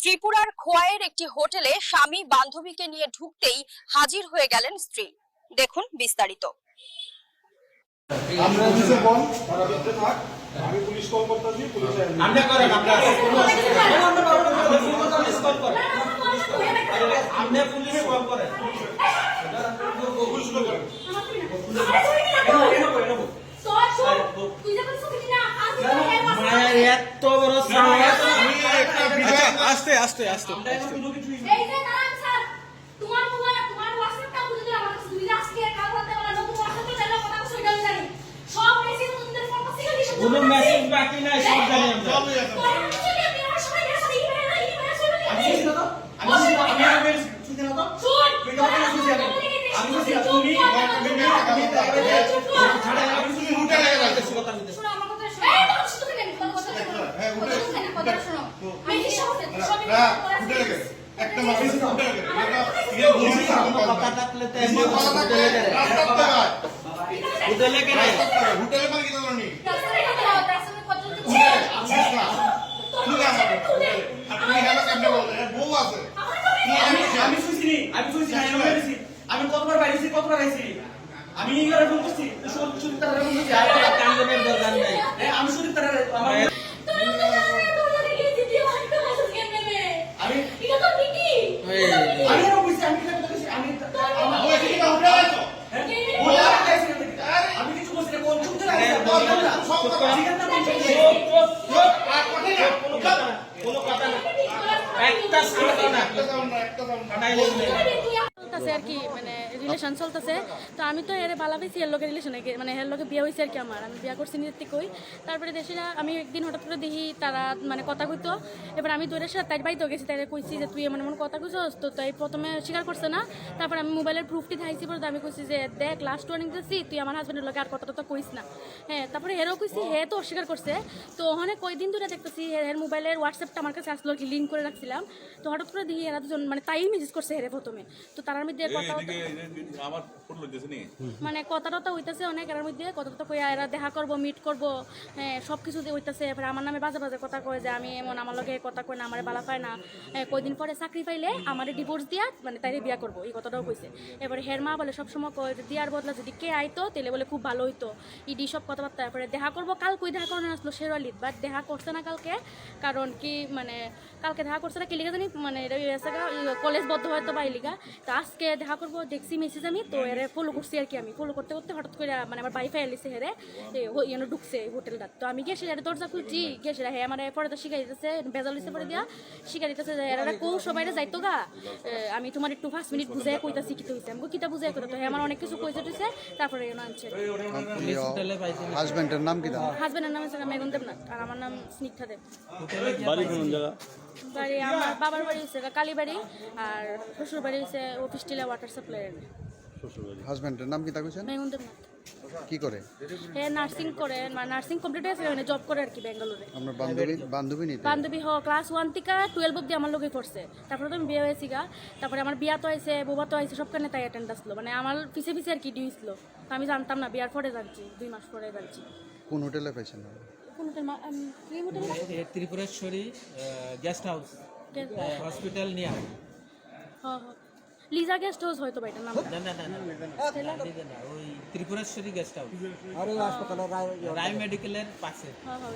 ত্রিপুরার খোয়াইয়ের একটি হোটেলে স্বামী বান্ধবীকে নিয়ে ঢুকতেই হাজির হয়ে গেলেন স্ত্রী। দেখুন বিস্তারিত। আমরা পুলিশে কল করতেছি পুলিশ আপনি করেন আপনি আপনি পুলিশ কল করেন পুলিশ কল করেন মায়ের এত বড় সাহস আমি একটা বিষয় আস্তে আস্তে আস্তে কোনো মেসেজ বাকি নাই সব জানি আমরা। সব হয়ে গেছে আমি তুমি উঠে লেগে যাচ্ছি কথা বলতে না উঠে লেগে একটা মানুষ উঠে লেগে এটা ইয়ে বলছি না কোনো কথা থাকলে তো এমনি কথা হোটেলে থাকে গেলে রাস্তাতে ভাই হোটেলে গেলে হোটেলে মানে কি জানো নি তুলে আমার আপনি হেলা কেমনে বলেন এর বউ আছে আমি কতবার বাইরেছি কতবার আইছি আমি এর ফোন করছি সুদীপ তার ফোন করছি আর কান্দনের দরকার নাই হ্যাঁ, আমি সুদীপ তার আমার আমি আমি এর কইছি আমি কেন কইছি আমি ও এখানে কি উঠে গেছো আমি কিছু বলছি না কোন চুপ করে আইছি সব কথা ঠিক আছে না আর কথা না কোনো কথা না কোনো কথা না একটা সাউন্ড না। একটা সাউন্ড একটা সাউন্ড চলতেছে আর কি মানে রিলেশন চলতেছে। তো আমি তো এর বালা পেয়েছি এর লোকের রিলেশনে মানে এর লোকে বিয়ে হয়েছে আর কি আমার। আমি বিয়ে করছি নিজের থেকে তারপরে দেশেরা আমি একদিন হঠাৎ করে দেখি তারা মানে কথা কইতো। এবার আমি দূরের সাথে তাই বাড়িতে গেছি তাই কইছি যে, তুই এমন এমন কথা কইছস, তো তাই প্রথমে স্বীকার করছে না। তারপর আমি মোবাইলের প্রুফটি থাইছি পরে আমি কইছি যে, দেখ লাস্ট ওয়ার্নিং দিচ্ছি তুই আমার হাজবেন্ডের লোকে আর কথা তো কইস না। হ্যাঁ তারপরে হেরও কইছি, হে তো অস্বীকার করছে। তো ওখানে কয়দিন ধরে দেখতেছি এর মোবাইলের হোয়াটসঅ্যাপটা আমার কাছে আসলো, কি লিঙ্ক করে রাখছিলাম। তো হঠাৎ করে দেখি এরা দুজন মানে তাই মেসেজ করছে হেরে প্রথমে। তো তার মধ্যে কথা মানে কথা টথা হইতেছে অনেক এর মধ্যে কথা টথা কইয়া এরা দেখা করব মিট করব হ্যাঁ সব কিছু হইতেছে। এরপরে আমার নামে বাজে বাজে কথা কয় যে আমি এমন আমার লগে কথা কয় না আমার বালা পায় না। কয়দিন পরে চাকরি পাইলে আমার ডিভোর্স দিয়া মানে তাইরে বিয়া করব এই কথাটাও কইছে। এবারে হের মা বলে সবসময় কয় যে দিয়ার বদলা যদি কে আইতো তাহলে বলে খুব ভালো হইতো। ইডি সব কথাবার্তা। তারপরে দেখা করব কাল কই দেখা করানো আসলো শেরওয়ালিত বাট দেখা করছে না কালকে কারণ কি মানে কালকে দেখা করছে না কি লিখা জানি? মানে কলেজ বদ্ধ হয়তো বা লিগা। তো আজকে দেখা করব দেখছি মেসেজ আমি তো এর ফলো করছি আর কি আমি। ফলো করতে করতে হঠাৎ করে মানে আমার বাইফাই এলিছে হেরে ইয়ে ঢুকছে হোটেলটা তো আমি গেছি সেটা দরজা খুলছি সেটা হ্যাঁ আমার পরে তো শিখাই দিতেছে বেজাল দিতে পরে দিয়া শিখাই দিতেছে যে এরা কৌ সবাই যাইতো গা? আমি তোমার একটু পাঁচ মিনিট বুঝাই কইতাছি কি হইছে। আমি কিতা বুঝাই কইতা? তো হ্যাঁ আমার অনেক কিছু কইছে টইছে তারপরে এনে আনছে। হাজবেন্ডের নাম কি দাম হাজবেন্ডের নাম মেঘন দেবনাথ আর আমার নাম স্নিগ্ধা দেব। বাড়ি কোন জায়গা? বাড়ি আমার বাবার বাড়ি হচ্ছে কালীবাড়ি আর শ্বশুর বাড়ি হচ্ছে অফিস টিলা ওয়াটার সাপ্লাই হাজবেন্ডের নাম কি তা কইছেন মেঘন কি করে? হে নার্সিং করে নার্সিং কমপ্লিট হয়েছে মানে জব করে আর কি ব্যাঙ্গালোরে। আপনার বান্ধবী বান্ধবী নিতে বান্ধবী হ ক্লাস ওয়ান থেকে টুয়েলভ অব্দি আমার লোকে পড়ছে। তারপরে তো আমি বিয়ে হয়েছি গা। তারপরে আমার বিয়া তো আইছে বোবা তো আইছে সবখানে তাই অ্যাটেন্ড আসলো মানে আমার পিছে পিছে আর কি দিয়েছিল তো আমি জানতাম না বিয়ার পরে জানছি দুই মাস পরে জানছি। কোন হোটেলে পাইছেন? কি hotel? Tripureshwari guest house hospital নিয়ে হ হ লিজা গেস্ট হাউস হয়তো ভাইটার নাম। না না না না ওই ত্রিপুরেশ্বরী গেস্ট হাউস রায় মেডিকেলের পাশে। হ্যাঁ হ্যাঁ